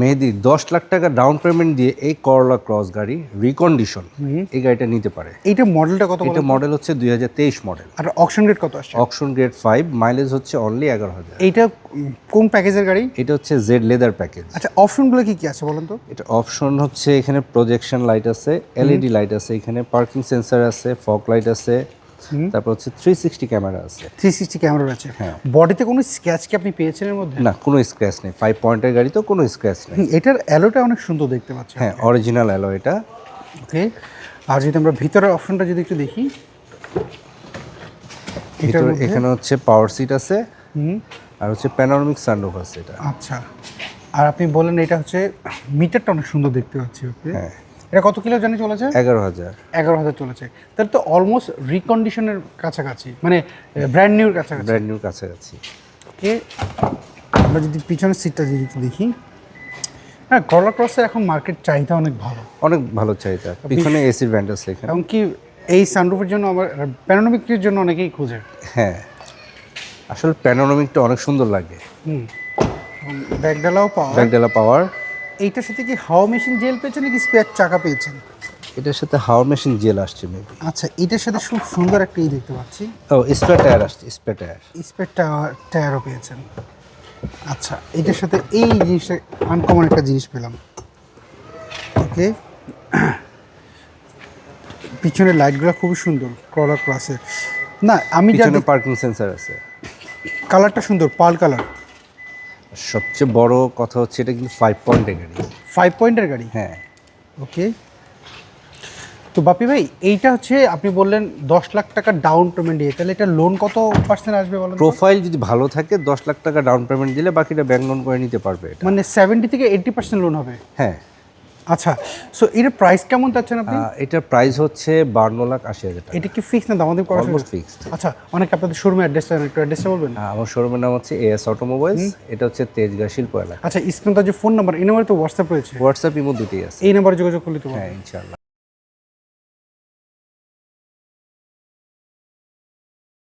মেহেদি দশ লাখ টাকা down payment দিয়ে এই করলা ক্রস গাড়ি রিকন্ডিশন এই গাড়িটা নিতে পারে। এইটা মডেলটা কত এটা মডেল হচ্ছে দুই হাজার তেইশ মডেল আর অকশন রেট কত আসছে? অকশন গ্রেড ফাইভ মাইলেজ হচ্ছে অনলি এগারো হাজার। এইটা কোন প্যাকেজের গাড়ি? এটা হচ্ছে জেড লেদার প্যাকেজ আচ্ছা অপশনগুলো কি কি আছে বলেন তো? এটা অপশন হচ্ছে এখানে প্রজেকশন লাইট আছে এলইডি লাইট আছে এখানে পার্কিং সেন্সার আছে ফগ লাইট আছে তারপর হচ্ছে থ্রি সিক্সটি ক্যামেরা আছে। থ্রি সিক্সটি ক্যামেরা আছে হ্যাঁ। বডিতে কোনো স্ক্র্যাচ কি আপনি পেয়েছেন এর মধ্যে? না কোনো স্ক্র্যাচ নেই। ফাইভ পয়েন্টের গাড়ি তো কোনো স্ক্র্যাচ নেই। এটার অ্যালোটা অনেক সুন্দর দেখতে পাচ্ছি হ্যাঁ অরিজিনাল অ্যালো এটা ওকে আর যদি আমরা ভিতরের অপশনটা যদি একটু দেখি। এখানে হচ্ছে পাওয়ার সিট আছে। হুম। আর হচ্ছে প্যানোরামিক সানরুফ আছে এটা। আচ্ছা আর আপনি বলেন এটা হচ্ছে মিটারটা অনেক সুন্দর দেখতে পাচ্ছি ওকে। হ্যাঁ। এটা কত কিলো জানি চলেছে? এগারো হাজার। এগারো হাজার চলেছে। তাহলে তো অলমোস্ট রিকন্ডিশনের কাছাকাছি মানে ব্র্যান্ড নিউর কাছাকাছি। ব্র্যান্ড নিউ কাছাকাছি। ওকে আমরা যদি পিছনের সিটটা যদি দেখি। হ্যাঁ করলা ক্রসের এখন মার্কেট চাহিদা অনেক ভালো। অনেক ভালো চাহিদা। পিছনে এসির ব্যান্ড আছে এখানে। এমনকি এই সানরুফের জন্য আমার প্যানোনমিকের জন্য অনেকেই খোঁজে। হ্যাঁ। আসলে প্যানোরামিকটা অনেক সুন্দর লাগে। হুম। ব্যাগডালাও পাওয়া। ব্যাকডেলা পাওয়ার। এইটার সাথে কি হাওয়া মেশিন জেল পেয়েছেন নাকি স্পেয়ার চাকা পেয়েছেন? এটার সাথে হাওয়ার মেশিন জেল আসছে মেবি আচ্ছা এটার সাথে খুব সুন্দর একটা ই দেখতে পাচ্ছি। ও স্পেয়ার টায়ার আসছে স্পেয়ার টায়ার। স্পেয়ার টায়ার টায়ারও পেয়েছেন। আচ্ছা এটার সাথে এই জিনিসটা আনকমন একটা জিনিস পেলাম। ওকে পিছনের লাইটগুলো খুবই সুন্দর ক্রলার ক্লাসের না আমি পিছনে পার্কিং সেন্সর আছে। কালারটা সুন্দর পাল কালার সবচেয়ে বড় কথা হচ্ছে এটা কিন্তু ফাইভ পয়েন্টের গাড়ি। ফাইভ পয়েন্টের গাড়ি? হ্যাঁ। ওকে তো বাপি ভাই এইটা হচ্ছে আপনি বললেন দশ লাখ টাকা ডাউন পেমেন্ট দিয়ে। তাহলে এটা লোন কত পার্সেন্ট আসবে বলো প্রোফাইল যদি ভালো থাকে দশ লাখ টাকা ডাউন পেমেন্ট দিলে বাকিটা ব্যাংক লোন করে নিতে পারবে এটা। মানে সেভেন্টি থেকে এইটি পার্সেন্ট লোন হবে? হ্যাঁ। আচ্ছা সো এটার প্রাইস কেমন চাচ্ছেন আপনি? এটার প্রাইস হচ্ছে বান্ন লাখ আশি হাজার টাকা। এটা কি ফিক্স না দামাদামি করা অলমোস্ট ফিক্স আচ্ছা অনেক আপনাদের শোরুমে অ্যাড্রেসটা একটু অ্যাড্রেসটা বলবেন? আমার শোরুমের নাম হচ্ছে এএস অটোমোবাইলস এটা হচ্ছে তেজগাঁ শিল্প এলাকা আচ্ছা স্ক্রিন যে ফোন নাম্বার এই নাম্বারে তো হোয়াটসঅ্যাপ রয়েছে। হোয়াটসঅ্যাপ ইমো দুটি আছে। এই নাম্বারে যোগাযোগ করলে তো হ্যাঁ ইনশাল্লাহ